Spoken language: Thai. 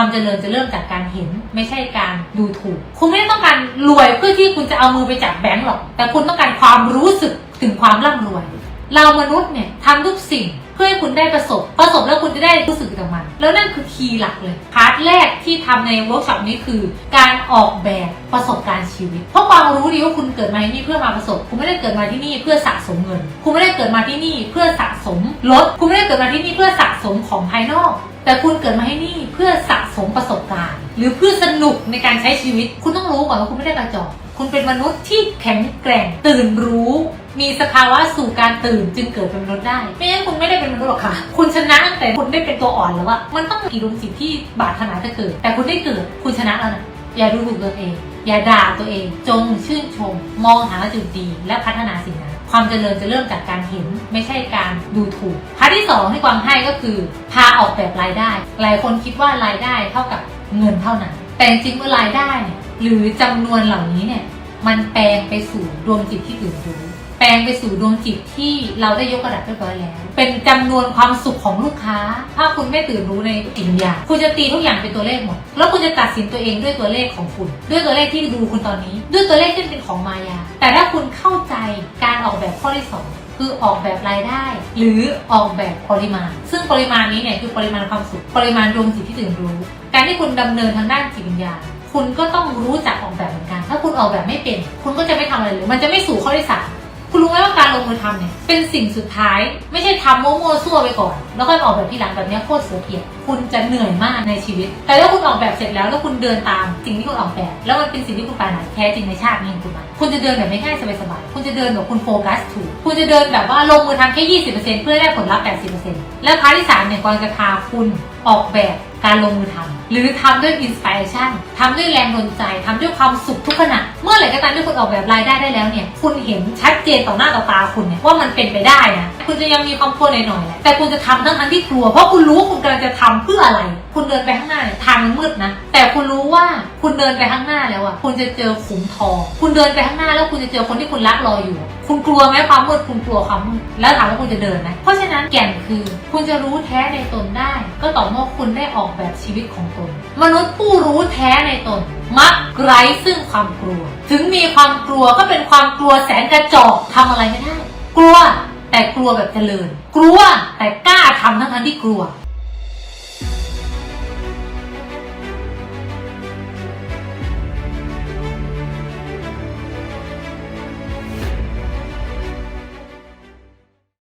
ความเจริญจะเริ่มจากการเห็น ไม่ใช่การดูถูก คุณไม่ได้ต้องการรวยเพื่อที่คุณจะเอามือไปจับแบงก์หรอก แต่คุณต้องการความรู้สึกถึงความร่ำรวย เรามนุษย์เนี่ยทำทุกสิ่ง พื่อให้คุณได้ประสบ ประสบแล้วคุณจะได้รู้สึกกับมัน แล้วนั่นคือคีย์หลักเลยพาร์ทแรกที่ทำในเวิร์กช็อปนี้คือ การออกแบบประสบการณ์ชีวิต เพราะความรู้ดีว่าคุณเกิดมาที่นี่เพื่อมาประสบ คุณไม่ได้เกิดมาที่นี่เพื่อสะสมเงิน คุณไม่ได้เกิดมาที่นี่เพื่อสะสมรถ คุณไม่ได้เกิดมาที่นี่เพื่อสะสมของภายนอก แต่คุณเกิดมาที่นี่เพื่อสะสมประสบการณ์ หรือเพื่อสนุกในการใช้ชีวิต คุณต้องรู้ก่อนว่าคุณไม่ได้กระจอก คุณเป็นมนุษย์ที่แข็งแกร่งตื่นรู้ มีสภาวะสู่การตื่นจึงเกิดเป็นมนุษย์ได้ไม่งั้นคุณไม่ได้เป็นมนุษย์หรอกค่ะ คุณชนะแต่คุณได้เป็นตัวอ่อนแล้วอะมันต้องกี่ดวงจิตที่บาดขนาดจะเกิด แต่คุณได้เกิดคุณชนะแล้วนะอย่าดูถูกตัวเอง อย่าด่าตัวเอง จงชื่นชม มองหาจุดดีและพัฒนาสิ่งนั้นความเจริญจะเริ่มจากการเห็นไม่ใช่การดูถูกพาร์ทที่สองที่กวางให้ก็คือ พาออกแบบรายได้ หลายคนคิดว่ารายได้เท่ากับเงินเท่านั้น แต่จริงเมื่อรายได้เนี่ย หรือจำนวนเหล่านี้เนี่ย มันแปลงไปสู่ดวงจิตที่ตื่นรู้แปลงไปสู่ดวงจิตที่เราได้ยกระดับเรียบร้อยแล้ว เป็นจำนวนความสุขของลูกค้า ถ้าคุณไม่ตื่นรู้ในสิ่งอย่าง คุณจะตีทุกอย่างเป็นตัวเลขหมด แล้วคุณจะตัดสินตัวเองด้วยตัวเลขของคุณ ด้วยตัวเลขที่ดูคุณตอนนี้ ด้วยตัวเลขที่เป็นของมายา แต่ถ้าคุณเข้าใจการออกแบบข้อที่สองคือออกแบบรายได้ หรือออกแบบปริมาณ ซึ่งปริมาณนี้เนี่ยคือปริมาณความสุข ปริมาณดวงจิตที่ตื่นรู้ การที่คุณดำเนินทางด้านจิตวิญญาณ คุณก็ต้องรู้จักออกแบบเหมือนกัน ถ้าคุณออกแบบไม่เป็น คุณก็จะไม่ทำอะไรเลย มันจะไม่สู่ข้อที่สามคุณรู้ไหมว่าการลงมือทำเนี่ยเป็นสิ่งสุดท้าย ไม่ใช่ทำโม้ๆซั่วไปก่อน แล้วค่อยออกแบบที่หลังแบบนี้โคตรเสียเปรียบคุณจะเหนื่อยมากในชีวิต แต่ถ้าคุณออกแบบเสร็จแล้วแล้วคุณเดินตามสิ่งที่คุณออกแบบ แล้วมันเป็นสิ่งที่คุณปรารถนาแท้จริงในชาตินี้ของคุณมาคุณจะเดินแบบไม่ง่ายสบายๆคุณจะเดินแบบคุณโฟกัสถูกคุณจะเดินแบบว่าลงมือทำแค่ 20%เพื่อได้ผลลัพธ์ 80%และพาร์ทที่สามเนี่ยกวางจะพาคุณออกแบบ การลงมือทำหรือทำด้วยอินสปิเรชันทำด้วยแรงดลใจทำด้วยความสุขทุกขณะ เมื่อไหร่ก็ตามที่คุณออกแบบรายได้ได้แล้วเนี่ย คุณเห็นชัดเจนต่อหน้าต่อตาคุณเนี่ยว่ามันเป็นไปได้นะ คุณจะยังมีความกลัวหน่อยๆแหละแต่คุณจะทำทั้งทั้งที่กลัว เพราะคุณรู้ว่าคุณกำลังจะทำเพื่ออะไร คุณเดินไปข้างหน้าเนี่ยทางมันมืดนะ แต่คุณรู้ว่าคุณเดินไปข้างหน้าแล้วอะคุณจะเจอขุมทอง คุณเดินไปข้างหน้าแล้วคุณจะเจอคนที่คุณรักรออยู่ คุณกลัวไหมความมืดคุณกลัวความมืดแล้วถามว่าคุณจะเดินไหมเพราะฉะนั้นแก่นคือคุณจะรู้แท้ในตนได้ ก็ต่อเมื่อคุณได้ออกแบบชีวิตของตน มนุษย์ผู้รู้แท้ในตน มักไร้ซึ่งความกลัว ถึงมีความกลัวก็เป็นความกลัวแสนกระจอกทำอะไรไม่ได้กลัว แต่กลัวแบบเจริญ กลัวแต่กล้าทำทั้งทั้งที่กลัว